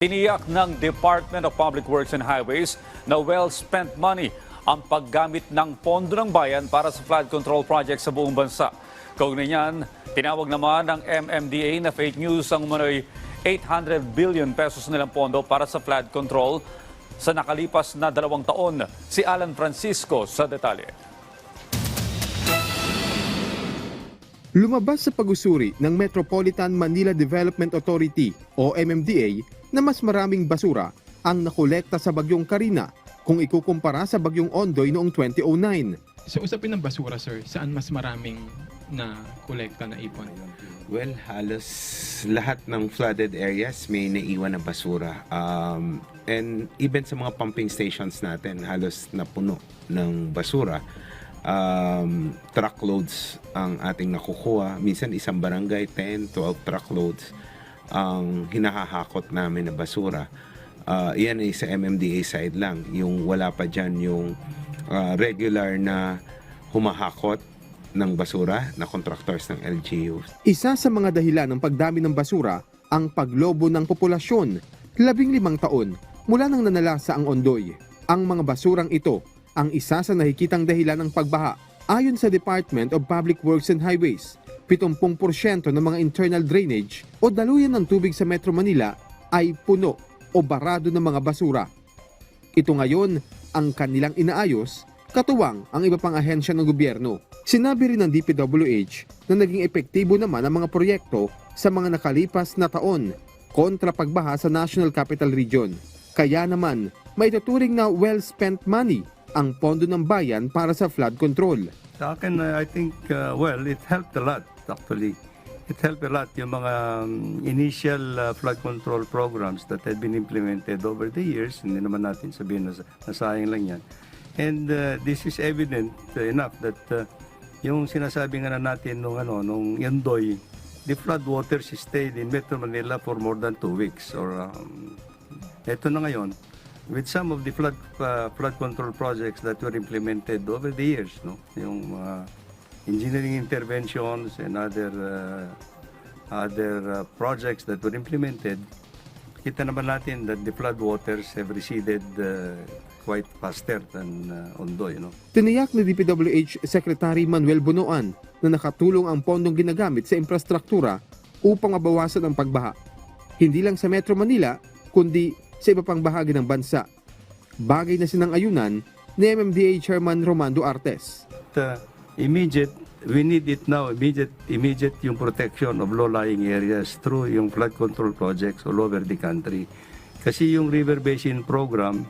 Tiniyak ng Department of Public Works and Highways na well-spent money ang paggamit ng pondo ng bayan para sa flood control project sa buong bansa. Kaugnay niyan, tinawag naman ng MMDA na fake news ang umano'y 800 billion pesos nilang pondo para sa flood control sa nakalipas na dalawang taon. Si Alan Francisco sa detalye. Lumabas sa pag-usuri ng Metropolitan Manila Development Authority o MMDA na mas maraming basura ang nakolekta sa bagyong Karina kung ikukumpara sa bagyong Ondoy noong 2009. Sa usapin ng basura, sir, saan mas maraming na kolekta na ipon? Well, halos lahat ng flooded areas may naiwan na basura. Um, and even sa mga pumping stations natin, halos napuno ng basura. Um, truckloads ang ating nakukuha. Minsan isang barangay, 10, 12 truckloads ang hinahahakot namin na basura. Uh, yan ay sa MMDA side lang. Yung wala pa dyan yung uh, regular na humahakot ng basura na contractors ng LGUs. Isa sa mga dahilan ng pagdami ng basura ang paglobo ng populasyon. Labing limang taon mula nang nanalasa ang Ondoy. Ang mga basurang ito ang isa sa nakikitang dahilan ng pagbaha. Ayon sa Department of Public Works and Highways, 70% ng mga internal drainage o daluyan ng tubig sa Metro Manila ay puno o barado ng mga basura. Ito ngayon ang kanilang inaayos katuwang ang iba pang ahensya ng gobyerno. Sinabi rin ng DPWH na naging epektibo naman ang mga proyekto sa mga nakalipas na taon kontra pagbaha sa National Capital Region. Kaya naman, may tuturing na well-spent money ang pondo ng bayan para sa flood control. Sa akin, I think, uh, well, it helped a lot, actually. It helped a lot yung mga um, initial uh, flood control programs that had been implemented over the years. Hindi naman natin sabihin na nasayang lang yan. And uh, this is evident uh, enough that uh, yung sinasabi nga na natin nung, ano, nung Yandoy, the flood waters stayed in Metro Manila for more than two weeks. Or, um, eto na ngayon, with some of the flood uh, flood control projects that were implemented over the years, no, yung mga engineering interventions and other uh, other uh, projects that were implemented, kita naman natin that the flood waters have receded uh, quite faster than uh, Ondoy, no. Tiniyak ni DPWH Secretary Manuel Bunoan na nakatulong ang pondong ginagamit sa infrastruktura upang mabawasan ang pagbaha. Hindi lang sa Metro Manila, kundi sa iba pang bahagi ng bansa. Bagay na sinang-ayunan ni MMDA Chairman Romando Artes. uh, immediate we need it now immediate immediate yung protection of low-lying areas through yung flood control projects all over the country kasi yung river basin program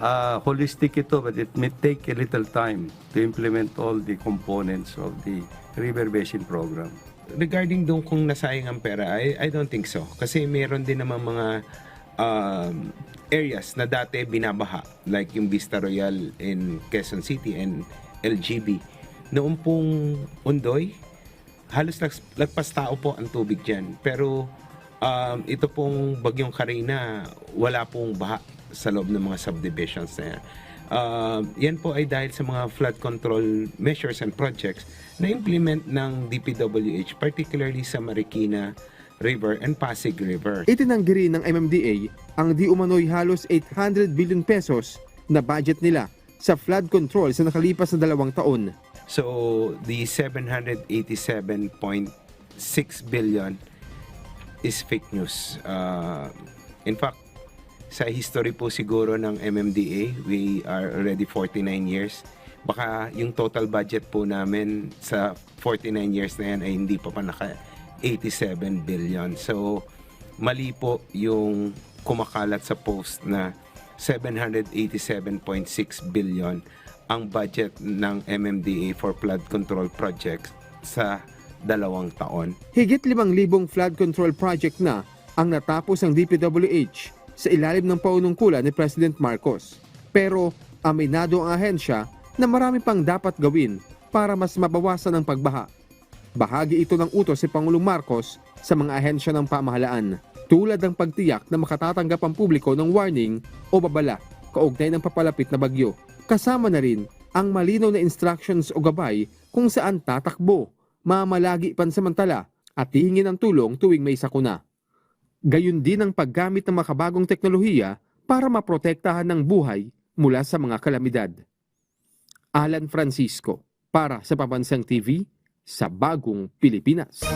uh, holistic ito but it may take a little time to implement all the components of the river basin program regarding doon kung nasayang ang pera, I, I don't think so. Kasi meron din naman mga um, areas na dati binabaha, like yung Vista Royal in Quezon City and LGB. Noong pong Undoy, halos lag, lagpas tao po ang tubig dyan. Pero um, ito pong Bagyong Karina, wala pong baha sa loob ng mga subdivisions na yan. Uh, yan po ay dahil sa mga flood control measures and projects na implement ng DPWH, particularly sa Marikina River and Pasig River. Itinanggi rin ng MMDA ang di umano'y halos 800 billion pesos na budget nila sa flood control sa nakalipas na dalawang taon. So, the 787.6 billion is fake news. Uh, in fact, sa history po siguro ng MMDA, we are already 49 years. Baka yung total budget po namin sa 49 years na yan ay hindi pa pa naka 87 billion. So, mali po yung kumakalat sa post na 787.6 billion ang budget ng MMDA for flood control projects sa dalawang taon. Higit 5,000 flood control project na ang natapos ng DPWH sa ilalim ng paunungkulan ni President Marcos. Pero aminado ang ahensya na marami pang dapat gawin para mas mabawasan ang pagbaha. Bahagi ito ng utos si Pangulong Marcos sa mga ahensya ng pamahalaan, tulad ng pagtiyak na makatatanggap ang publiko ng warning o babala kaugnay ng papalapit na bagyo. Kasama na rin ang malinaw na instructions o gabay kung saan tatakbo, mamalagi pansamantala at hihingin ng tulong tuwing may sakuna. Gayun din ang paggamit ng makabagong teknolohiya para maprotektahan ng buhay mula sa mga kalamidad. Alan Francisco, para sa Pabansang TV, sa Bagong Pilipinas.